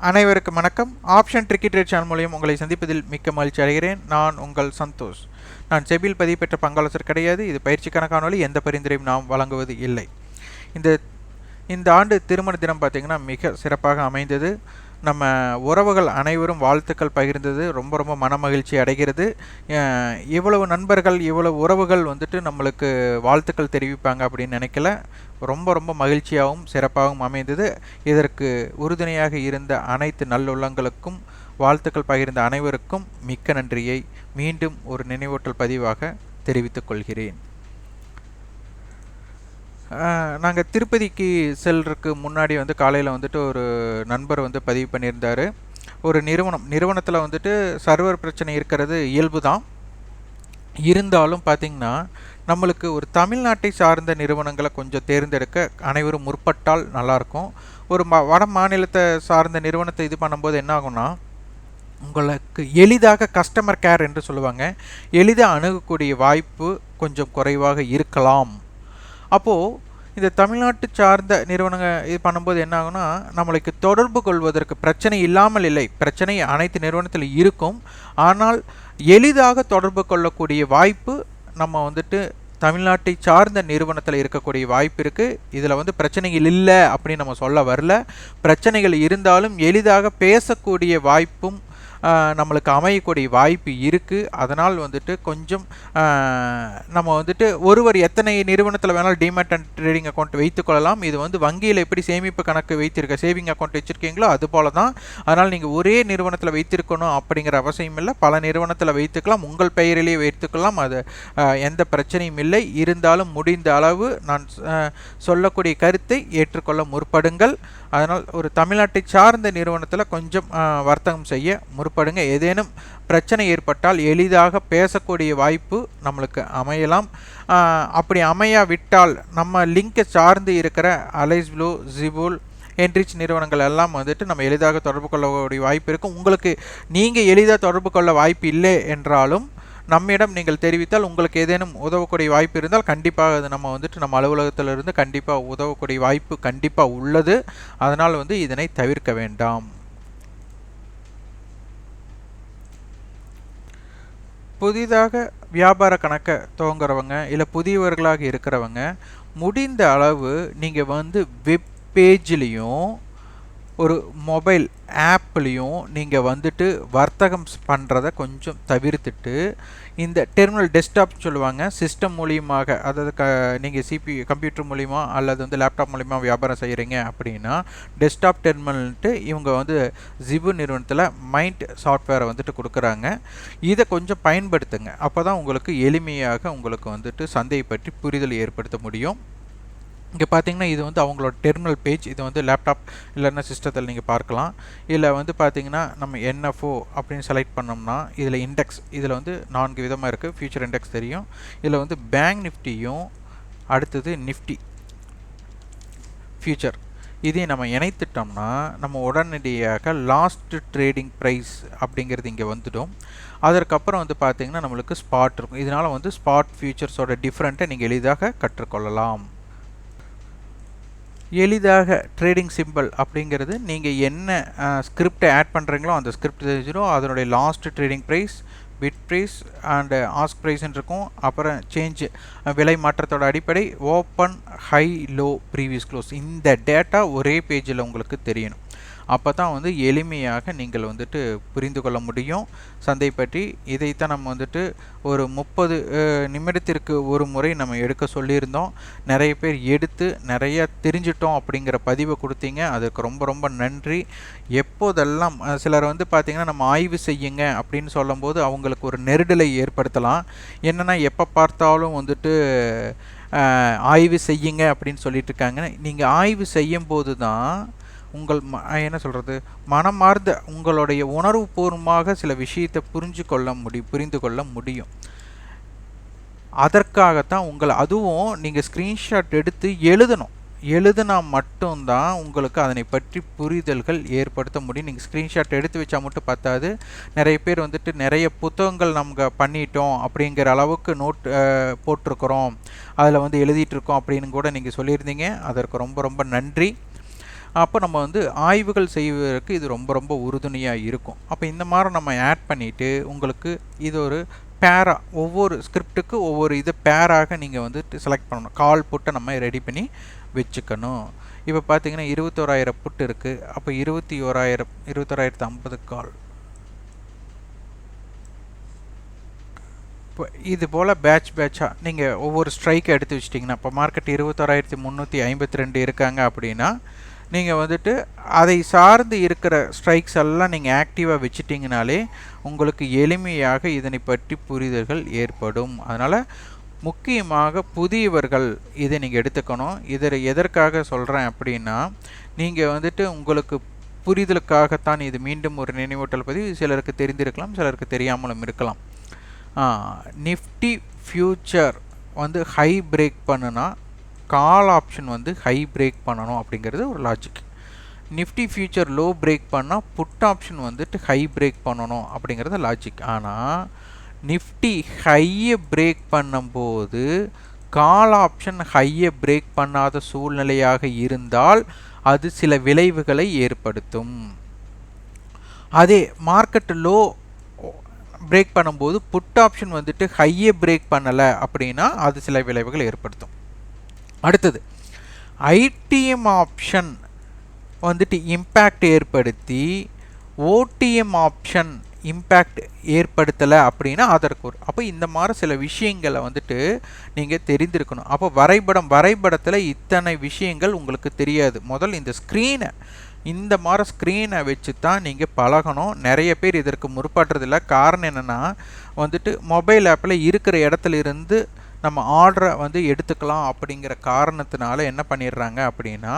அனைவருக்கும் வணக்கம். Option tricky trade channel மூலியம் உங்களை சந்திப்பதில் மிக்க மகிழ்ச்சி அடைகிறேன். நான் உங்கள் சந்தோஷ். நான் செபில் பதிவு பெற்ற பங்காளசர் கிடையாது. இது பயிற்சிக்கான காணொலி எந்த பரிந்துரையும் நாம் வழங்குவது இல்லை. இந்த இந்த ஆண்டு திருமண தினம் பார்த்திங்கன்னா மிக சிறப்பாக அமைந்தது. நம்ம உறவுகள் அனைவரும் வாழ்த்துக்கள் பகிர்ந்தது. ரொம்ப ரொம்ப மனமகிழ்ச்சி அடைகிறது. இவ்வளவு நண்பர்கள் இவ்வளவு உறவுகள் வந்துட்டு நம்மளுக்கு வாழ்த்துக்கள் தெரிவிப்பாங்க அப்படின்னு நினைக்கல. ரொம்ப ரொம்ப மகிழ்ச்சியாகவும் சிறப்பாகவும் அமைந்தது. இதற்கு உறுதுணையாக இருந்த அனைத்து நல்லுள்ளங்களுக்கும் வாழ்த்துக்கள் பகிர்ந்த அனைவருக்கும் மிக்க நன்றியை மீண்டும் ஒரு நினைவூட்டல் பதிவாக தெரிவித்துக் கொள்கிறேன். நாங்கள் திருப்பதிக்கு செல்றதுக்கு முன்னாடி வந்து காலையில் வந்துட்டு ஒரு நண்பர் வந்து பதிவு பண்ணியிருந்தார். ஒரு நிறுவனம் நிறுவனத்தில் வந்துட்டு சர்வர் பிரச்சனை இருக்கிறது இயல்பு தான் இருந்தாலும் பார்த்திங்கன்னா நம்மளுக்கு ஒரு தமிழ்நாட்டை சார்ந்த நிறுவனங்களை கொஞ்சம் தேர்ந்தெடுக்க அனைவரும் முற்பட்டால் நல்லாயிருக்கும். ஒரு ம வட மாநிலத்தை சார்ந்த நிறுவனத்தை இது பண்ணும்போது என்ன ஆகும்னா உங்களுக்கு எளிதாக கஸ்டமர் கேர் என்று சொல்லுவாங்க. எளிதாக அணுகக்கூடிய வாய்ப்பு கொஞ்சம் குறைவாக இருக்கலாம். அப்போது இந்த தமிழ்நாட்டு சார்ந்த நிறுவனங்கள் இது பண்ணும்போது என்ன ஆகுனா நம்மளுக்கு தொடர்பு கொள்வதற்கு பிரச்சனை இல்லாமல் இல்லை. பிரச்சனை அனைத்து நிறுவனத்தில் இருக்கும். ஆனால் எளிதாக தொடர்பு கொள்ளக்கூடிய வாய்ப்பு நம்ம வந்துட்டு தமிழ்நாட்டை சார்ந்த நிறுவனத்தில் இருக்கக்கூடிய வாய்ப்பு இருக்குது இதில் வந்து பிரச்சனைகள் இல்லை அப்படின்னு நம்ம சொல்ல வரல. பிரச்சனைகள் இருந்தாலும் எளிதாக பேசக்கூடிய வாய்ப்பும் நம்மளுக்கு அமையக்கூடிய வாய்ப்பு இருக்குது அதனால் வந்துட்டு கொஞ்சம் நம்ம வந்துட்டு ஒருவர் எத்தனை நிறுவனத்தில் வேணாலும் டிமேட் அண்ட் ட்ரேடிங் அக்கௌண்ட் வைத்துக்கொள்ளலாம் இது வந்து வங்கியில் எப்படி சேமிப்பு கணக்கு வைத்திருக்க சேவிங் அக்கௌண்ட் வச்சுருக்கீங்களோ அது போல தான் அதனால் நீங்கள் ஒரே நிறுவனத்தில் வைத்திருக்கணும் அப்படிங்கிற அவசியம் இல்லை. பல நிறுவனத்தில் வைத்துக்கலாம். உங்கள் பெயரிலேயே வைத்துக்கலாம். அது எந்த பிரச்சனையும் இல்லை. இருந்தாலும் முடிந்த அளவு நான் சொல்லக்கூடிய கருத்தை ஏற்றுக்கொள்ள முற்படுங்கள். அதனால் ஒரு தமிழ்நாட்டை சார்ந்த நிறுவனத்தில் கொஞ்சம் வர்த்தகம் செய்ய முற்படுங்க ஏதேனும் பிரச்சனை ஏற்பட்டால் எளிதாக பேசக்கூடிய வாய்ப்பு நம்மளுக்கு அமையலாம். அப்படி அமையா விட்டால் நம்ம லிங்கை சார்ந்து இருக்கிற அலைஸ் ப்ளூ ஜிபுல் என்ரிச் நிறுவனங்கள் எல்லாம் வந்துட்டு நம்ம எளிதாக தொடர்பு கொள்ளக்கூடிய வாய்ப்பு இருக்கும். உங்களுக்கு நீங்கள் எளிதாக தொடர்பு கொள்ள வாய்ப்பு இல்லை என்றாலும் நம்மிடம் நீங்கள் தெரிவித்தால் உங்களுக்கு ஏதேனும் உதவக்கூடிய வாய்ப்பு இருந்தால் கண்டிப்பாக அது நம்ம வந்துட்டு நம்ம அலுவலகத்திலிருந்து கண்டிப்பாக உதவக்கூடிய வாய்ப்பு கண்டிப்பாக உள்ளது. அதனால் வந்து இதனை தவிர்க்க வேண்டாம். புதிதாக வியாபார கணக்கை துவங்குறவங்க இல்லை புதியவர்களாக இருக்கிறவங்க முடிந்த அளவு நீங்கள் வந்து வெப் பேஜ்லேயும் ஒரு மொபைல் ஆப்லேயும் நீங்கள் வந்துட்டு வர்த்தகம் பண்ணுறத கொஞ்சம் தவிர்த்துட்டு இந்த டெர்மினல் டெஸ்க்டாப் சொல்லுவாங்க சிஸ்டம் மூலியமாக அதாவது க நீங்கள் சிபி கம்ப்யூட்டர் மூலிமா அல்லது வந்து லேப்டாப் மூலிமா வியாபாரம் செய்கிறீங்க அப்படின்னா டெஸ்க்டாப் டெர்மினல்ட்டு இவங்க வந்து ஜிபு நிறுவனத்தில் மைண்ட் சாஃப்ட்வேரை வந்துட்டு கொடுக்குறாங்க. இதை கொஞ்சம் பயன்படுத்துங்க. அப்போ தான் உங்களுக்கு எளிமையாக உங்களுக்கு வந்துட்டு சந்தையை பற்றி புரிதல் ஏற்படுத்த முடியும். இங்கே பார்த்தீங்கன்னா இது வந்து அவங்களோட டெர்மினல் பேஜ் இது வந்து லேப்டாப் இல்லைன்னா சிஸ்டத்தில் நீங்கள் பார்க்கலாம். இதில் வந்து பார்த்தீங்கன்னா நம்ம என்எஃப்ஓ அப்படின்னு செலக்ட் பண்ணோம்னா இதில் இண்டெக்ஸ் இதில் வந்து நான்கு விதமாக இருக்குது ஃபியூச்சர் இண்டெக்ஸ் தெரியும். இதில் வந்து பேங்க் நிஃப்டியும் அடுத்தது நிஃப்டி ஃபியூச்சர் இதை நம்ம இணைத்துட்டோம்னா நம்ம உடனடியாக லாஸ்ட் ட்ரேடிங் ப்ரைஸ் அப்படிங்கிறது இங்கே வந்துடும். அதற்கப்புறம் வந்து பார்த்திங்கன்னா நம்மளுக்கு ஸ்பாட் இருக்கும். இதனால் வந்து ஸ்பாட் ஃபியூச்சர்ஸோட டிஃப்ரெண்ட்டை நீங்கள் எளிதாக கற்றுக்கொள்ளலாம். எளிதாக ட்ரேடிங் சிம்பிள் அப்படிங்கிறது நீங்கள் என்ன ஸ்கிரிப்டை ஆட் பண்ணுறீங்களோ அந்த ஸ்கிரிப்ட் தெரிஞ்சிடும் அதனுடைய last trading price bid price and ask ப்ரைஸ்ன்னு இருக்கும். அப்புறம் சேஞ்ச் விலை மாற்றத்தோட அடிப்படை open high low previous close இந்த டேட்டா ஒரே பேஜில் உங்களுக்கு தெரியணும். அப்போ தான் வந்து எளிமையாக நீங்கள் வந்துட்டு புரிந்து கொள்ள முடியும். சந்தை பற்றி இதைத்தான் நம்ம வந்துட்டு ஒரு முப்பது நிமிடத்திற்கு ஒரு முறை நம்ம எடுக்க சொல்லியிருந்தோம். நிறைய பேர் எடுத்து நிறைய தெரிஞ்சிட்டோம் அப்படிங்கிற பதிவை கொடுத்தீங்க. அதுக்கு ரொம்ப ரொம்ப நன்றி. எப்போதெல்லாம் சிலர் வந்து பார்த்திங்கன்னா நம்ம ஆய்வு செய்யுங்க அப்படின்னு சொல்லும்போது அவங்களுக்கு ஒரு நெருடலை ஏற்படுத்தலாம். என்னென்னா எப்போ பார்த்தாலும் வந்துட்டு ஆய்வு செய்யுங்க அப்படின்னு சொல்லிட்டு இருக்காங்க. நீங்கள் ஆய்வு செய்யும் போது தான் உங்கள் ம என்ன சொல்கிறது மனமார்ந்த உங்களுடைய உணர்வுபூர்வமாக சில விஷயத்தை புரிஞ்சு கொள்ள முடியும் புரிந்து கொள்ள முடியும். அதற்காகத்தான் உங்களை அதுவும் நீங்கள் ஸ்க்ரீன்ஷாட் எடுத்து எழுதணும். எழுதுனா மட்டும்தான் உங்களுக்கு அதனை பற்றி புரிதல்கள் ஏற்படுத்த முடியும். நீங்கள் ஸ்க்ரீன்ஷாட் எடுத்து வச்சா மட்டும் பத்தாது. நிறைய பேர் வந்துட்டு நிறைய புத்தகங்கள் நம்ம பண்ணிட்டோம் அப்படிங்கிற அளவுக்கு நோட் போட்டிருக்கிறோம். அதில் வந்து எழுதிட்டுருக்கோம் அப்படின்னு கூட நீங்கள் சொல்லியிருந்தீங்க. அதற்கு ரொம்ப ரொம்ப நன்றி. அப்போ நம்ம வந்து ஆய்வுகள் செய்வதற்கு இது ரொம்ப ரொம்ப உறுதுணையாக இருக்கும். அப்போ இந்த மாதிரி நம்ம ஆட் பண்ணிவிட்டு உங்களுக்கு இது ஒரு பேரா ஒவ்வொரு ஸ்கிரிப்டுக்கு ஒவ்வொரு இது பேராக நீங்கள் வந்து செலக்ட் பண்ணணும். கால் புட்டை நம்ம ரெடி பண்ணி வச்சுக்கணும். இப்போ பார்த்தீங்கன்னா இருபத்தோராயிரம் புட்டு இருக்குது அப்போ இருபத்தி ஓராயிரம் இருபத்தோராயிரத்து ஐம்பது கால் இப்போ இது போல் பேட்ச் பேட்சாக நீங்கள் ஒவ்வொரு ஸ்ட்ரைக்கை எடுத்து வச்சிட்டிங்கன்னா இப்போ மார்க்கெட் இருபத்தோராயிரத்தி முந்நூற்றி ஐம்பத்தி ரெண்டு இருக்காங்க அப்படின்னா நீங்கள் வந்துட்டு அதை சார்ந்து இருக்கிற ஸ்ட்ரைக்ஸ் எல்லாம் நீங்கள் ஆக்டிவாக வச்சிட்டிங்கனாலே உங்களுக்கு எளிமையாக இதனை பற்றி புரிதல்கள் ஏற்படும். அதனால் முக்கியமாக புதியவர்கள் இதை நீங்கள் எடுத்துக்கணும். இதை எதற்காக சொல்கிறேன் அப்படின்னா நீங்கள் வந்துட்டு உங்களுக்கு புரிதலுக்காகத்தான் இது மீண்டும் ஒரு நினைவூட்டல் பதிவு. சிலருக்கு தெரிந்திருக்கலாம் சிலருக்கு தெரியாமலும் இருக்கலாம். நிஃப்டி ஃப்யூச்சர் வந்து ஹை பிரேக் பண்ணுனா கால் ஆப்ஷன் வந்து ஹை பிரேக் பண்ணணும் அப்படிங்கிறது ஒரு logic nifty future low break பண்ணால் புட் ஆப்ஷன் வந்துட்டு ஹை பிரேக் பண்ணணும் அப்படிங்கிறது லாஜிக் ஆனால் நிஃப்டி ஹையை பிரேக் பண்ணும்போது கால் ஆப்ஷன் ஹையை பிரேக் பண்ணாத சூழ்நிலையாக இருந்தால் அது சில விளைவுகளை ஏற்படுத்தும். அதே மார்க்கெட் லோ பிரேக் பண்ணும்போது புட் ஆப்ஷன் வந்துட்டு ஹையை பிரேக் பண்ணலை அப்படின்னா அது சில விளைவுகள் ஏற்படுத்தும். அடுத்தது ஐடிஎம் ஆப்ஷன் வந்துட்டு இம்பேக்ட் ஏற்படுத்தி ஓடிஎம் ஆப்ஷன் இம்பேக்ட் ஏற்படுத்தலை அப்படின்னா அதற்கு ஒரு அப்போ இந்த மாதிரி சில விஷயங்களை வந்துட்டு நீங்கள் தெரிந்திருக்கணும். அப்போ வரைபடம் வரைபடத்தில் இத்தனை விஷயங்கள் உங்களுக்கு தெரியாது. முதல் இந்த ஸ்க்ரீனை இந்த மாதிரி ஸ்க்ரீனை வச்சு தான் நீங்கள் பழகணும். நிறைய பேர் இதற்கு முற்படுறதில்ல. காரணம் என்னென்னா வந்துட்டு மொபைல் ஆப்பில் இருக்கிற இடத்துல இருந்து நம்ம ஆர்டரை வந்து எடுத்துக்கலாம் அப்படிங்கிற காரணத்தினால என்ன பண்ணிடுறாங்க அப்படின்னா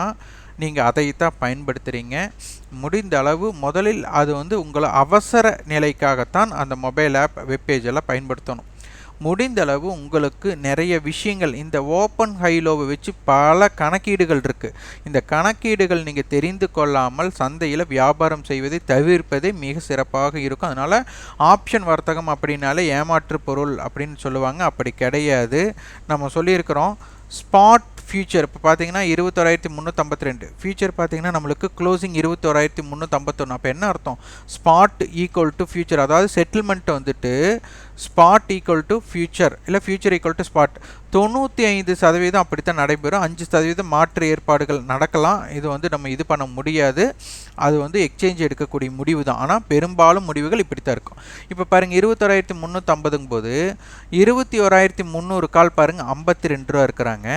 நீங்கள் அதைத்தான் பயன்படுத்துகிறீங்க முடிந்த அளவு முதலில் அது வந்து உங்களை அவசர நிலைக்காகத்தான் அந்த மொபைல் ஆப் வெப்பேஜெல்லாம் பயன்படுத்தணும். முடிந்தளவு உங்களுக்கு நிறைய விஷயங்கள் இந்த ஓப்பன் ஹைலோவை வச்சு பல கணக்கீடுகள் இருக்குது இந்த கணக்கீடுகள் நீங்கள் தெரிந்து கொள்ளாமல் சந்தையில் வியாபாரம் செய்வதை தவிர்ப்பதே மிக சிறப்பாக இருக்கும். அதனால் ஆப்ஷன் வர்த்தகம் அப்படின்னாலே ஏமாற்று பொருள் அப்படின்னு சொல்லுவாங்க. அப்படி கிடையாது. நம்ம சொல்லியிருக்கிறோம் ஸ்பாட் ஃபியூச்சர் இப்போ பார்த்தீங்கன்னா இருபத்தோராயிரத்தி முந்நூற்றம்பத்தி ரெண்டு ஃபியூச்சர் பார்த்தீங்கன்னா நம்மளுக்கு க்ளோசிங் இருபத்தோராயிரத்தி முந்நூற்றம்பத்தொன்று அப்போ என்ன அர்த்தம்? ஸ்பாட் ஈக்குவல் டு ஃபியூச்சர் அதாவது செட்டில்மெண்ட் வந்துட்டு ஸ்பாட் ஈக்குவல் டு ஃபியூச்சர் இல்லை ஃபியூச்சர் ஈக்குவல் டு ஸ்பாட் தொண்ணூற்றி ஐந்து சதவீதம் அப்படித்தான் நடைபெறும். அஞ்சு சதவீதம் மாற்று ஏற்பாடுகள் நடக்கலாம். இது வந்து நம்ம இது பண்ண முடியாது. அது வந்து எக்ஸ்சேஞ்ச் எடுக்கக்கூடிய முடிவு தான் ஆனால் பெரும்பாலும் முடிவுகள் இப்படி தான் இருக்கும். இப்போ பாருங்கள் இருபத்தோராயிரத்தி முந்நூற்றம்பதுங்க போது இருபத்தி ஓராயிரத்தி முந்நூறு கால் பாருங்கள் ஐம்பத்தி ரெண்டு ரூபா இருக்கிறாங்க.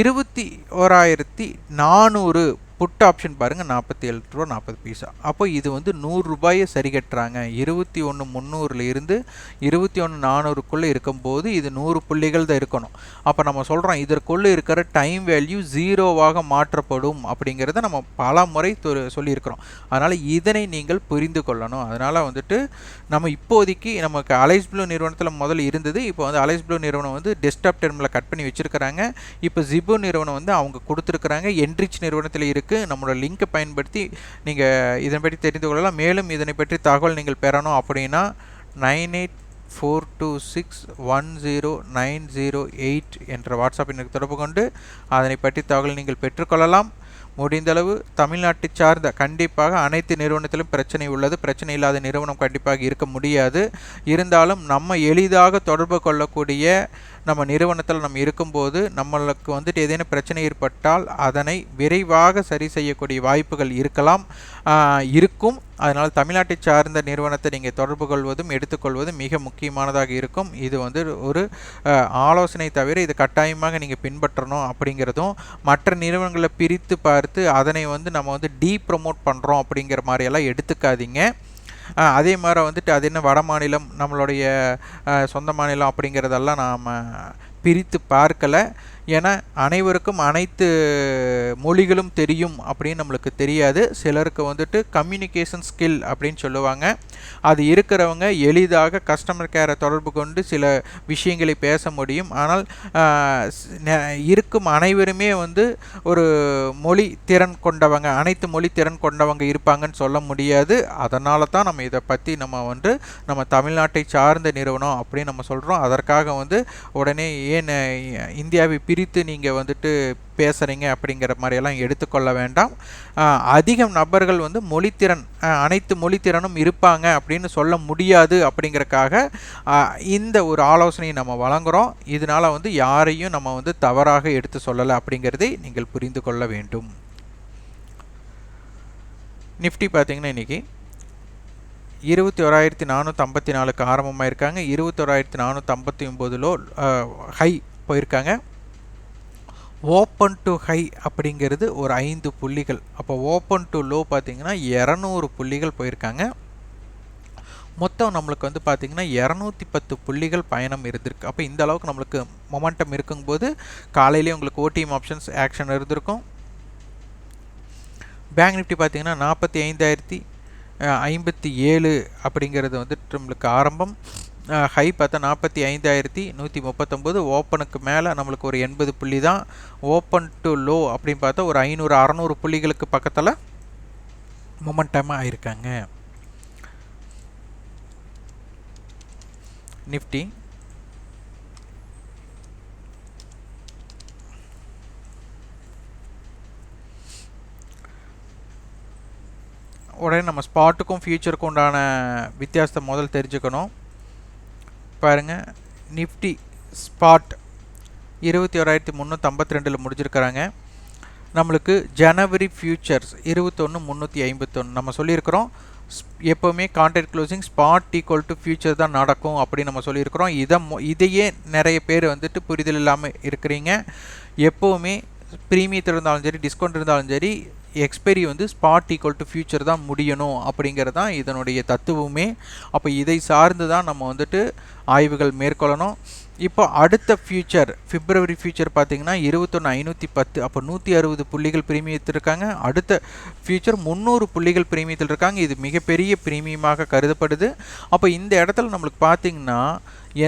இருபத்தி ஓராயிரத்தி நானூறு புட் ஆப்ஷன் பாருங்கள் நாற்பத்தி ஏழு ரூபா நாற்பது பைசா. அப்போ இது வந்து நூறுரூபாயை சரி கட்டுறாங்க இருபத்தி ஒன்று முந்நூறில் இருந்து இருபத்தி ஒன்று நானூறுக்குள்ளே இருக்கும்போது இது நூறு புள்ளிகள் தான் இருக்கணும். அப்போ நம்ம சொல்கிறோம் இதற்குள்ளே இருக்கிற டைம் வேல்யூ ஜீரோவாக மாற்றப்படும் அப்படிங்கிறத நம்ம பல முறை சொல்லியிருக்கிறோம். அதனால் இதனை நீங்கள் புரிந்து கொள்ளணும். அதனால் வந்துட்டு நம்ம இப்போதைக்கு நமக்கு அலைஸ் ப்ளூ நிறுவனத்தில் முதல்ல இருந்தது இப்போ வந்து அலைஸ் ப்ளூ நிறுவனம் வந்து டெஸ்க்டாப் டெர்மில் கட் பண்ணி வச்சுருக்கிறாங்க. இப்போ ஜிபோ நிறுவனம் வந்து அவங்க கொடுத்துருக்குறாங்க. என்ரிச் நிறுவனத்தில் இருக்குது இருக்குது நம்மளோட லிங்க்கை பயன்படுத்தி நீங்கள் இதனை பற்றி தெரிந்து கொள்ளலாம். மேலும் இதனை பற்றி தகவல் நீங்கள் பெறணும் அப்படின்னா nine eight four two six one zero nine zero eight என்ற வாட்ஸ்அப் எனக்கு தொடர்பு கொண்டு அதனை பற்றி தகவல் நீங்கள் பெற்றுக்கொள்ளலாம். முடிந்தளவு தமிழ்நாட்டை சார்ந்த கண்டிப்பாக அனைத்து நிறுவனத்திலும் பிரச்சனை உள்ளது. பிரச்சனை இல்லாத நிறுவனம் கண்டிப்பாக இருக்க முடியாது. இருந்தாலும் நம்ம எளிதாக தொடர்பு கொள்ளக்கூடிய நம்ம நிறுவனத்தில் நம்ம இருக்கும்போது நம்மளுக்கு வந்துட்டு ஏதேனும் பிரச்சனை ஏற்பட்டால் அதனை விரைவாக சரி செய்யக்கூடிய வாய்ப்புகள் இருக்கலாம் இருக்கும். அதனால் தமிழ்நாட்டை சார்ந்த நிறுவனத்தை நீங்கள் தொடர்பு கொள்வதும் எடுத்துக்கொள்வதும் மிக முக்கியமானதாக இருக்கும். இது வந்து ஒரு ஆலோசனை தவிர இது கட்டாயமாக நீங்கள் பின்பற்றணும் அப்படிங்கிறதும் மற்ற நிறுவனங்களை பிரித்து பார்த்து அதனை வந்து நம்ம வந்து டீ ப்ரொமோட் பண்ணுறோம் அப்படிங்கிற மாதிரியெல்லாம் எடுத்துக்காதீங்க. அதே மாதிரி வந்துட்டு அது என்ன வட மாநிலம் நம்மளுடைய சொந்த மாநிலம் அப்படிங்கிறதெல்லாம் நாம் பிரித்து பார்க்கலை. ஏன்னா அனைவருக்கும் அனைத்து மொழிகளும் தெரியும் அப்படின்னு நம்மளுக்கு தெரியாது. சிலருக்கு வந்துட்டு கம்யூனிகேஷன் ஸ்கில் அப்படின்னு சொல்லுவாங்க. அது இருக்கிறவங்க எளிதாக கஸ்டமர் கேரை தொடர்பு கொண்டு சில விஷயங்களை பேச முடியும். ஆனால் இருக்கும் அனைவருமே வந்து ஒரு மொழி திறன் கொண்டவங்க அனைத்து மொழி திறன் கொண்டவங்க இருப்பாங்கன்னு சொல்ல முடியாது. அதனால தான் நம்ம இதை பற்றி நம்ம வந்து நம்ம தமிழ்நாட்டை சார்ந்த நிறுவனம் அப்படின்னு நம்ம சொல்கிறோம் அதற்காக வந்து உடனே ஏன் இந்தியாவை பிரித்து நீங்கள் வந்துட்டு பேசுகிறீங்க அப்படிங்கிற மாதிரியெல்லாம் எடுத்துக்கொள்ள வேண்டாம். அதிகம் நபர்கள் வந்து மொழித்திறன் அனைத்து மொழித்திறனும் இருப்பாங்க அப்படின்னு சொல்ல முடியாது அப்படிங்கிறக்காக இந்த ஒரு ஆலோசனையை நம்ம வழங்குகிறோம் இதனால் வந்து யாரையும் நம்ம வந்து தவறாக எடுத்து சொல்லலை அப்படிங்கிறதை நீங்கள் புரிந்து கொள்ள வேண்டும். நிஃப்டி பார்த்தீங்கன்னா இன்றைக்கி இருபத்தி ஓராயிரத்தி நானூற்றி ஐம்பத்தி நாலுக்கு ஆரம்பமாக இருக்காங்க இருபத்தோராயிரத்தி நானூற்றி ஐம்பத்தி ஒம்போதுலோ ஹை போயிருக்காங்க. ஓப்பன் டு ஹை அப்படிங்கிறது ஒரு ஐந்து புள்ளிகள். அப்போ ஓப்பன் டு லோ பார்த்திங்கன்னா இரநூறு புள்ளிகள் போயிருக்காங்க. மொத்தம் நம்மளுக்கு வந்து பார்த்திங்கன்னா இரநூத்தி பத்து புள்ளிகள் பயணம் இருந்திருக்கு. அப்போ இந்த அளவுக்கு நம்மளுக்கு மொமெண்டம் இருக்கும்போது காலையிலேயே உங்களுக்கு ஓடிஎம் ஆப்ஷன்ஸ் ஆக்ஷன் இருந்திருக்கும். பேங்க் நிஃப்டி பார்த்திங்கன்னா நாற்பத்தி ஐந்தாயிரத்தி ஐம்பத்தி ஏழு அப்படிங்கிறது வந்துட்டு நம்மளுக்கு ஆரம்பம். ஹை பார்த்தா நாற்பத்தி ஐந்தாயிரத்தி நூற்றி முப்பத்தொம்போது. ஓப்பனுக்கு மேலே நம்மளுக்கு ஒரு எண்பது புள்ளி தான். ஓப்பன் டு லோ அப்படின்னு பார்த்தா ஒரு ஐநூறு அறநூறு புள்ளிகளுக்கு பக்கத்தில் மொமெண்டமாக ஆயிருக்காங்க நிஃப்டி உடனே நம்ம ஸ்பாட்டுக்கும் ஃபியூச்சருக்கும் உண்டான வித்தியாசத்தை முதல் தெரிஞ்சுக்கணும். பாருங்கள் நிஃப்டி ஸ்பாட் இருபத்தி ஓராயிரத்தி முந்நூற்றம்பத்தி ரெண்டில் முடிஞ்சிருக்கிறாங்க. நம்மளுக்கு ஜனவரி ஃபியூச்சர்ஸ் இருபத்தொன்று முந்நூற்றி ஐம்பத்தொன்று நம்ம சொல்லியிருக்கிறோம். எப்போவுமே contract closing spot equal to future தான் நடக்கும் அப்படின்னு நம்ம சொல்லியிருக்கிறோம். இதை இதையே நிறைய பேர் வந்துட்டு புரிதல் இல்லாமல் இருக்கிறீங்க. எப்போவுமே ப்ரீமியத்தில் இருந்தாலும் சரி டிஸ்கவுண்ட் இருந்தாலும் சரி எக்ஸ்பைரி வந்து ஸ்பாட் ஈக்குவல் டு ஃபியூச்சர் தான் முடியணும் அப்படிங்கிறது தான் இதனுடைய தத்துவமே. அப்போ இதை சார்ந்து தான் நம்ம வந்துட்டு ஆய்வுகள் மேற்கொள்ளணும். இப்போ அடுத்த ஃபியூச்சர் பிப்ரவரி ஃபியூச்சர் பார்த்தீங்கன்னா இருபத்தொன்று ஐநூற்றி பத்து அப்போ நூற்றி அறுபது புள்ளிகள் பிரீமியத்தில் இருக்காங்க அடுத்த ஃபியூச்சர் முந்நூறு புள்ளிகள் பிரீமியத்தில் இருக்காங்க இது மிகப்பெரிய பிரீமியமாக கருதப்படுது. அப்போ இந்த இடத்துல நம்மளுக்கு பார்த்தீங்கன்னா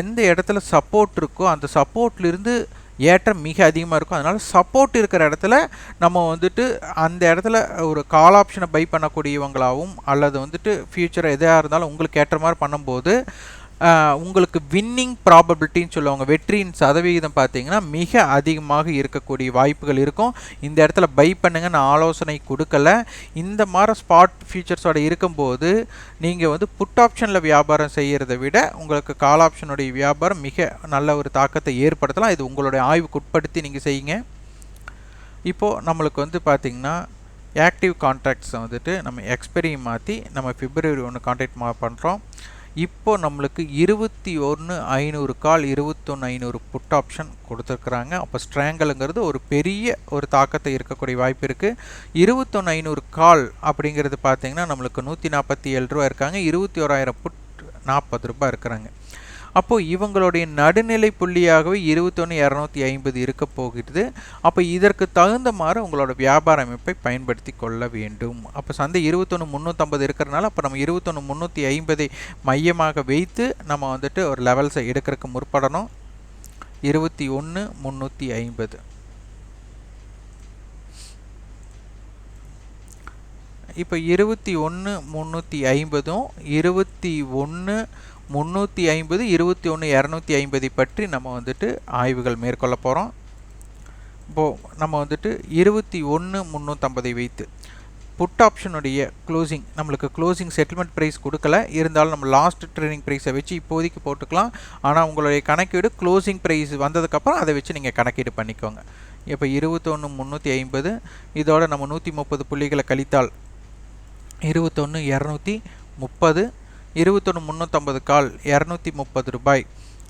எந்த இடத்துல சப்போர்ட் இருக்கோ அந்த சப்போர்ட்லேருந்து ஏற்றம் மிக அதிகமாக இருக்கும். அதனால் சப்போர்ட் இருக்கிற இடத்துல நம்ம வந்துட்டு அந்த இடத்துல ஒரு கால் ஆப்ஷனை பை பண்ணக்கூடியவங்களாகவும் அல்லது வந்துட்டு ஃப்யூச்சர் எதாக இருந்தாலும் உங்களுக்கு ஏற்ற மாதிரி பண்ணும்போது உங்களுக்கு வின்னிங் ப்ராபபிலிட்டின்னு சொல்லுவாங்க வெற்றியின் சதவிகிதம் பார்த்தீங்கன்னா மிக அதிகமாக இருக்கக்கூடிய வாய்ப்புகள் இருக்கும். இந்த இடத்துல பை பண்ணுங்கன்னு ஆலோசனை கொடுக்கல. இந்த மாதிரி ஸ்பாட் ஃபியூச்சர்ஸோட இருக்கும்போது நீங்கள் வந்து புட் ஆப்ஷனில் வியாபாரம் செய்கிறத விட உங்களுக்கு கால் ஆப்ஷனுடைய வியாபாரம் மிக நல்ல ஒரு தாக்கத்தை ஏற்படுத்தலாம். இது உங்களுடைய ஆய்வுக்கு உட்படுத்தி நீங்கள் செய்யுங்க. இப்போது நம்மளுக்கு வந்து பார்த்திங்கன்னா ஆக்டிவ் கான்ட்ராக்ட்ஸை வந்துட்டு நம்ம எக்ஸ்பெரி மாற்றி நம்ம பிப்ரவரி ஒன்று கான்ட்ராக்ட் மா பண்ணுறோம் இப்போ நம்மளுக்கு இருபத்தி ஒன்று ஐநூறு கால் இருபத்தொன்று ஐநூறு புட் ஆப்ஷன் கொடுத்துருக்குறாங்க. அப்போ ஸ்ட்ராங்கலுங்கிறது ஒரு பெரிய ஒரு தாக்கத்தை இருக்கக்கூடிய வாய்ப்பு இருக்குது இருபத்தொன்று ஐநூறு கால் அப்படிங்கிறது பார்த்தீங்கன்னா நம்மளுக்கு நூற்றி நாற்பத்தி ஏழு ரூபா இருக்காங்க. இருபத்தி ஓராயிரம் புட் நாற்பது ரூபாய் இருக்கிறாங்க. அப்போது இவங்களுடைய நடுநிலை புள்ளியாகவே இருபத்தொன்று இரநூத்தி ஐம்பது இருக்க போகிறது. அப்போ இதற்கு தகுந்த மாதிரி உங்களோட வியாபார அமைப்பை பயன்படுத்தி கொள்ள வேண்டும். அப்போ சந்தை இருபத்தொன்று முந்நூற்றம்பது இருக்கிறனால அப்போ நம்ம இருபத்தொன்று முந்நூற்றி ஐம்பதை மையமாக வைத்து நம்ம வந்துட்டு ஒரு லெவல்ஸை எடுக்கிறதுக்கு முற்படணும். இருபத்தி ஒன்று முந்நூற்றி ஐம்பது. இப்போ இருபத்தி ஒன்று முந்நூற்றி ஐம்பதும் இருபத்தி ஒன்று முந்நூற்றி ஐம்பது இருபத்தி ஒன்று இரநூத்தி ஐம்பது பற்றி நம்ம வந்துட்டு ஆய்வுகள் மேற்கொள்ள போகிறோம் இப்போது நம்ம வந்துட்டு இருபத்தி ஒன்று முந்நூற்றம்பதை வைத்து புட் ஆப்ஷனுடைய க்ளோசிங் நம்மளுக்கு க்ளோசிங் செட்டில்மெண்ட் ப்ரைஸ் கொடுக்கல. இருந்தாலும் நம்ம லாஸ்ட் ட்ரேடிங் ப்ரைஸை வச்சு இப்போதைக்கு போட்டுக்கலாம். ஆனால் உங்களுடைய கணக்கீடு க்ளோசிங் ப்ரைஸ் வந்ததுக்கப்புறம் அதை வச்சு நீங்கள் கணக்கீடு பண்ணிக்கோங்க. இப்போ இருபத்தொன்று முந்நூற்றி ஐம்பது இதோட நம்ம நூற்றி முப்பது புள்ளிகளை கழித்தால் இருபத்தொன்று இரநூத்தி முப்பது இருபத்தொன்று முந்நூற்றம்பது கால் இரநூத்தி முப்பது ரூபாய்.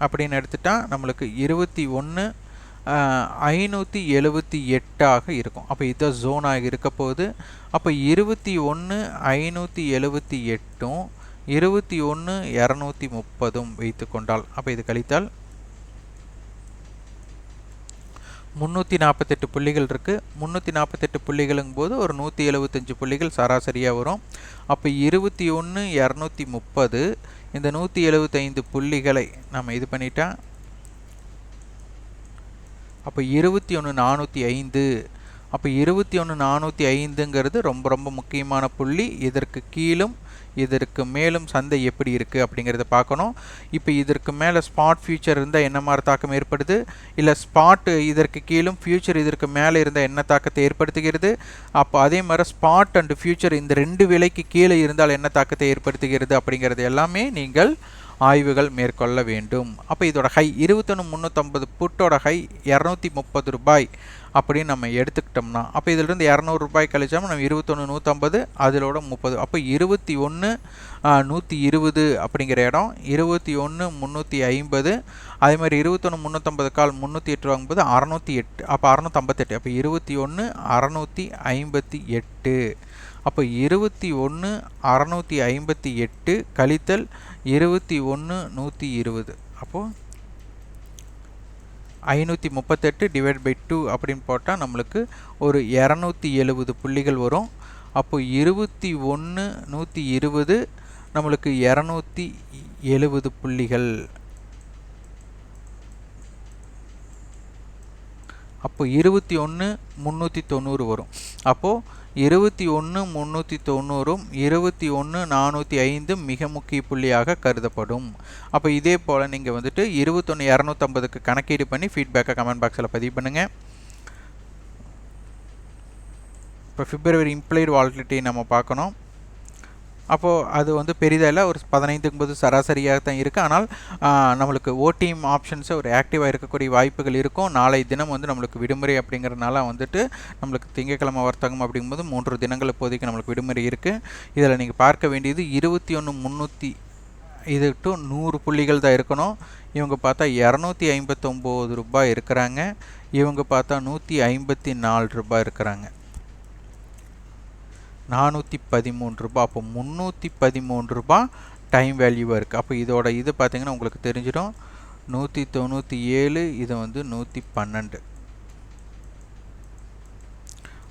அப்படின்னு எடுத்துட்டால் நம்மளுக்கு இருபத்தி ஒன்று ஐநூற்றி எழுபத்தி எட்டாக இருக்கும். அப்போ இதுதான் ஜோனாக இருக்க போகுது. அப்போ இருபத்தி ஒன்று ஐநூற்றி எழுபத்தி எட்டும் இருபத்தி ஒன்று இரநூத்தி முப்பதும் வைத்து கொண்டால் அப்போ இது கழித்தால் முந்நூற்றி நாற்பத்தெட்டு புள்ளிகள் இருக்குது முந்நூற்றி நாற்பத்தெட்டு புள்ளிகளுங்கும் போது ஒரு நூற்றி எழுபத்தஞ்சு புள்ளிகள் சராசரியாக வரும். அப்போ இருபத்தி ஒன்று இரநூத்தி முப்பது இந்த நூற்றி எழுபத்தைந்து புள்ளிகளை நம்ம இது பண்ணிட்டா. அப்போ இருபத்தி ஒன்று நானூற்றி ஐந்து. அப்போ இருபத்தி ஒன்று நானூற்றி ஐந்துங்கிறது ரொம்ப ரொம்ப முக்கியமான புள்ளி. இதற்கு கீழும் இதற்கு மேலும் சந்தை எப்படி இருக்குது அப்படிங்கிறத பார்க்கணும். இப்போ இதற்கு மேலே ஸ்பாட் ஃபியூச்சர் இருந்தால் என்ன மாதிரி தாக்கம் ஏற்படுது? இல்லை ஸ்பாட் இதற்கு கீழும் ஃபியூச்சர் இதற்கு மேலே இருந்தால் என்ன தாக்கத்தை ஏற்படுத்துகிறது? அப்போ அதே மாதிரி ஸ்பாட் அண்ட் ஃபியூச்சர் இந்த ரெண்டு விலைக்கு கீழே இருந்தால் என்ன தாக்கத்தை ஏற்படுத்துகிறது அப்படிங்கிறது எல்லாமே நீங்கள் ஆய்வுகள் மேற்கொள்ள வேண்டும். அப்போ இதோட ஹை இருபத்தொன்று முந்நூற்றம்பது புட்டோட ஹை இரநூத்தி முப்பது ரூபாய். அப்படின்னு நம்ம எடுத்துக்கிட்டோம்னா அப்போ இதிலிருந்து இரநூறுபாய் கழிச்சோம்னா நம்ம இருபத்தொன்று நூற்றம்பது அதிலோட முப்பது. அப்போ இருபத்தி ஒன்று நூற்றி இருபது அப்படிங்கிற இடம் இருபத்தி ஒன்று முந்நூற்றி ஐம்பது அதே மாதிரி இருபத்தொன்று முந்நூற்றம்பது கால் முந்நூற்றி எட்டு வாங்கும்போது அறநூற்றி எட்டு அப்போ அறநூற்றம்பத்தெட்டு அப்போ இருபத்தி ஒன்று அறநூற்றி ஐம்பத்தி எட்டு. அப்போ இருபத்தி ஒன்று அறநூற்றி ஐம்பத்தி எட்டு கழித்தல் இருபத்தி ஒன்று நூற்றி இருபது. அப்போது ஐநூற்றி முப்பத்தெட்டு டிவைட் பை டூ அப்படின்னு போட்டால் நம்மளுக்கு ஒரு இரநூத்தி எழுபது புள்ளிகள் வரும். அப்போ இருபத்தி ஒன்று நூற்றி இருபது நம்மளுக்கு இரநூத்தி எழுபது புள்ளிகள். அப்போ இருபத்தி ஒன்று முந்நூற்றி தொண்ணூறு வரும். அப்போது இருபத்தி ஒன்று முந்நூற்றி தொண்ணூறும் இருபத்தி ஒன்று நானூற்றி ஐந்தும் மிக முக்கிய புள்ளியாக கருதப்படும். அப்போ இதே போல் நீங்கள் வந்துட்டு இருபத்தொன்று இரநூத்தம்பதுக்கு கணக்கீடு பண்ணி ஃபீட்பேக்கை கமெண்ட் பாக்ஸில் பதிவு பண்ணுங்கள் இப்போ பிப்ரவரி இம்ப்ளைடு வாலிட்டி நம்ம பார்க்கணும். அப்போது அது வந்து பெரிதாக இல்லை ஒரு பதினைந்துக்கும்போது சராசரியாக தான் இருக்குது ஆனால் நம்மளுக்கு ஓடிஎம் ஆப்ஷன்ஸை ஒரு ஆக்டிவாக இருக்கக்கூடிய வாய்ப்புகள் இருக்கும். நாளை தினம் வந்து நம்மளுக்கு விடுமுறை அப்படிங்கிறனால வந்துட்டு நம்மளுக்கு திங்கக்கிழமை வர்த்தகம் அப்படிங்கும்போது மூன்று தினங்கள் இப்போதைக்கு நம்மளுக்கு விடுமுறை இருக்குது இதில் நீங்கள் பார்க்க வேண்டியது இருபத்தி ஒன்று முந்நூற்றி இது டு நூறு புள்ளிகள் தான் இருக்கணும். இவங்க பார்த்தா இரநூத்தி ஐம்பத்தொம்போது ரூபாய் இருக்கிறாங்க. இவங்க பார்த்தா நூற்றி ஐம்பத்தி நாலு ரூபாய் இருக்கிறாங்க. நானூற்றி பதிமூன்று ரூபா. அப்போ முந்நூற்றி பதிமூன்று ரூபா டைம் வேல்யூவாக இருக்குது அப்போ இதோட இது பார்த்திங்கன்னா உங்களுக்கு தெரிஞ்சிடும். நூற்றி தொண்ணூற்றி ஏழு இது வந்து நூற்றி பன்னெண்டு.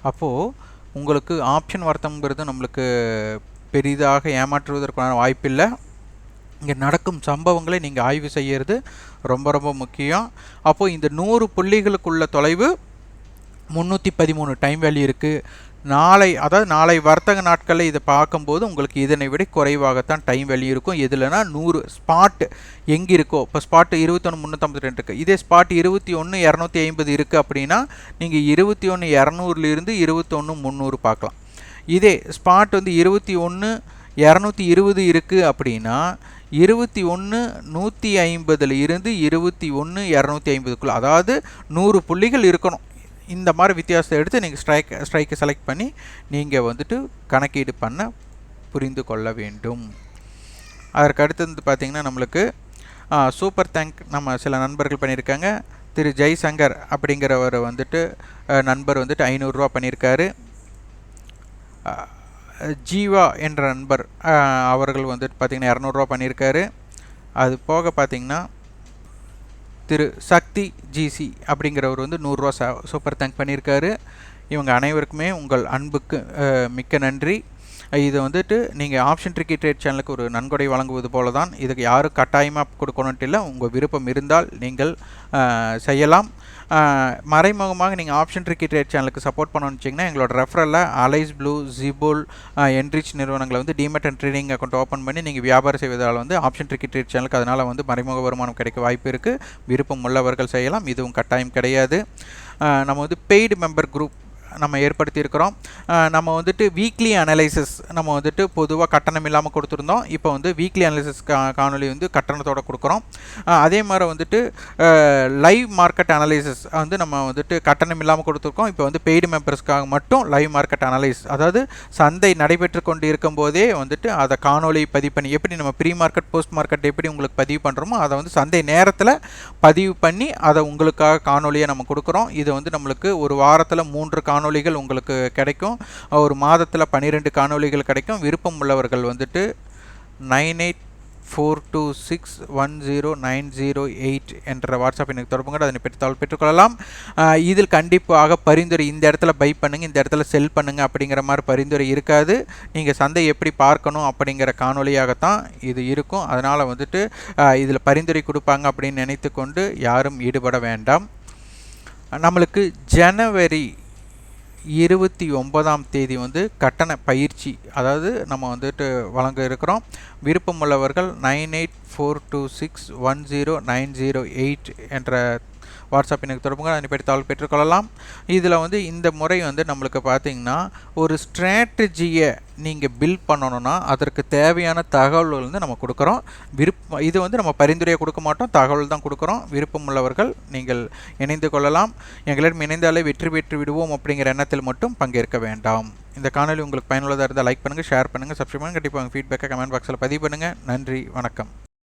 அப்போது உங்களுக்கு ஆப்ஷன் வர்த்தம்ங்கிறது நம்மளுக்கு பெரிதாக ஏமாற்றுவதற்கான வாய்ப்பில்லை இங்கே நடக்கும் சம்பவங்களை நீங்கள் ஆய்வு செய்கிறது ரொம்ப ரொம்ப முக்கியம். அப்போது இந்த நூறு புள்ளிகளுக்குள்ள தொலைவு முந்நூற்றி பதிமூணு டைம் வேல்யூ இருக்குது நாளை அதாவது நாளை வர்த்தக நாட்களில் இதை பார்க்கும்போது உங்களுக்கு இதனை விட குறைவாகத்தான் டைம் வேல்யூ இருக்கும். எதுலனா நூறு ஸ்பாட் எங்கே இருக்கோ இப்போ ஸ்பாட் இருபத்தொன்று முந்நூற்றம்பத்தி ரெண்டு இருக்குது இதே ஸ்பாட் இருபத்தி ஒன்று இரநூத்தி ஐம்பது இருக்குது அப்படின்னா நீங்கள் இருபத்தி ஒன்று இரநூறுலேருந்து இருபத்தொன்று முந்நூறு பார்க்கலாம். இதே ஸ்பாட் வந்து இருபத்தி ஒன்று இரநூத்தி இருபது இருக்குது அப்படின்னா இருபத்தி ஒன்று நூற்றி ஐம்பதில் இருந்து இருபத்தி ஒன்று இரநூத்தி ஐம்பதுக்குள்ளே அதாவது நூறு புள்ளிகள் இருக்கணும். இந்த மாதிரி வித்தியாசத்தை எடுத்து நீங்கள் ஸ்ட்ரைக் ஸ்ட்ரைக்கை செலக்ட் பண்ணி நீங்கள் வந்துட்டு கணக்கீடு பண்ண புரிந்து கொள்ள வேண்டும். அதற்கு அடுத்தது வந்து பார்த்திங்கன்னா நம்மளுக்கு சூப்பர் தேங்க் நம்ம சில நண்பர்கள் பண்ணியிருக்காங்க. திரு ஜெய்சங்கர் அப்படிங்கிறவர் வந்துட்டு நண்பர் வந்துட்டு ஐநூறுரூவா பண்ணியிருக்காரு. ஜீவா என்ற நண்பர் அவர்கள் வந்துட்டு பார்த்திங்கன்னா இரநூறுவா பண்ணியிருக்காரு. அது போக பார்த்திங்கன்னா திரு சக்தி ஜிசி அப்படிங்கிறவர் வந்து நூறுரூவா சூப்பர் தேங்க் பண்ணியிருக்காரு. இவங்க அனைவருக்குமே உங்கள் அன்புக்கு மிக்க நன்றி. இது வந்துட்டு நீங்கள் ஆப்ஷன் ட்ரிக்கி ட்ரேட் சேனலுக்கு ஒரு நன்கொடை வழங்குவது போல தான் இதுக்கு யாரும் கட்டாயமாக கொடுக்கணுன்ட்டு இல்லை உங்கள் விருப்பம் இருந்தால் நீங்கள் செய்யலாம். மறைமுகமாக நீங்கள் ஆப்ஷன் ட்ரிக்கி ட்ரேட் சேனலுக்கு சப்போர்ட் பண்ணணும்னு வச்சிங்கன்னா எங்களோட ரெஃபரில் அலைஸ் ப்ளூ ஜிபுல் என்ரிச் நிறுவனங்களை வந்து demat and trading account open பண்ணி நீங்கள் வியாபாரம் செய்வதால் வந்து ஆப்ஷன் ட்ரிக்கி ட்ரேட் சேனலுக்கு அதனால் வந்து மறைமுக வருமானம் கிடைக்க வாய்ப்பு இருக்குது விருப்பம் உள்ளவர்கள் செய்யலாம். இதுவும் கட்டாயம் கிடையாது. நம்ம வந்து பெய்டு மெம்பர் குரூப் நம்ம ஏற்படுத்தியிருக்கிறோம். நம்ம வந்துட்டு வீக்லி அனலைசிஸ் நம்ம வந்துட்டு பொதுவாக கட்டணம் இல்லாமல் கொடுத்துருந்தோம். இப்போ வந்து வீக்லி அனலைசிஸ் கா காணொலி வந்து கட்டணத்தோடு கொடுக்குறோம். அதே மாதிரி வந்துட்டு லைவ் மார்க்கெட் அனலைசிஸ் வந்து நம்ம வந்துட்டு கட்டணம் இல்லாமல் கொடுத்துருக்கோம். இப்போ வந்து பெய்டு மெம்பர்ஸ்க்காக மட்டும் லைவ் மார்க்கெட் அனலைஸ் அதாவது சந்தை நடைபெற்று கொண்டு இருக்கும் போதே வந்துட்டு அதை காணொலி பதிவு பண்ணி எப்படி நம்ம ப்ரீ மார்க்கெட் போஸ்ட் மார்க்கெட் எப்படி உங்களுக்கு பதிவு பண்ணுறோமோ அதை வந்து சந்தை நேரத்தில் பதிவு பண்ணி அதை உங்களுக்காக காணொலியை நம்ம கொடுக்குறோம். இது வந்து நம்மளுக்கு ஒரு வாரத்தில் மூன்று காணொலி காணொளிகள் உங்களுக்கு கிடைக்கும். ஒரு மாதத்தில் பன்னிரெண்டு காணொளிகள் கிடைக்கும். விருப்பம் உள்ளவர்கள் வந்துட்டு nine eight four two six one zero nine zero eight என்ற வாட்ஸ்அப் எனக்கு தொடர்புங்க அதனை பெற்று பெற்றுக்கொள்ளலாம். இதில் கண்டிப்பாக பரிந்துரை இந்த இடத்துல பை பண்ணுங்கள் இந்த இடத்துல செல் பண்ணுங்கள் அப்படிங்கிற மாதிரி பரிந்துரை இருக்காது. நீங்கள் சந்தை எப்படி பார்க்கணும் அப்படிங்கிற காணொலியாகத்தான் இது இருக்கும். அதனால் வந்துட்டு இதில் பரிந்துரை கொடுப்பாங்க அப்படின்னு நினைத்து கொண்டு யாரும் ஈடுபட வேண்டாம். நம்மளுக்கு ஜனவரி இருபத்தி ஒன்பதாம் தேதி வந்து கட்டண பயிற்சி அதாவது நம்ம வந்துட்டு வழங்க இருக்கிறோம். விருப்பமுள்ளவர்கள் nine eight four two six one zero nine zero eight என்ற வாட்ஸ்அப் எனக்கு தொடர்புங்க அனுப்பி தகவல் பெற்றுக்கொள்ளலாம். இதில் வந்து இந்த முறை வந்து நம்மளுக்கு பார்த்தீங்கன்னா ஒரு ஸ்ட்ராட்டஜியை நீங்கள் பில்ட் பண்ணணும்னா அதற்கு தேவையான தகவல்கள் வந்து நம்ம கொடுக்குறோம். விருப்பம் இது வந்து நம்ம பரிந்துரையை கொடுக்க மாட்டோம். தகவல் தான் கொடுக்குறோம். விருப்பம் உள்ளவர்கள் நீங்கள் இணைந்து கொள்ளலாம். எங்களிடம் இணைந்தாலே வெற்றி பெற்று விடுவோம் அப்படிங்கிற எண்ணத்தில் மட்டும் பங்கேற்க வேண்டாம். இந்த காணொலி உங்களுக்கு பயனுள்ளதாக இருந்தால் லைக் பண்ணுங்கள் ஷேர் பண்ணுங்கள் சப்ஸ்கிரைப் பண்ணுங்கள் கண்டிப்பாக உங்கள் ஃபீட்பேக்கை கமெண்ட் பாக்ஸில் பதிவு பண்ணுங்கள் நன்றி வணக்கம்.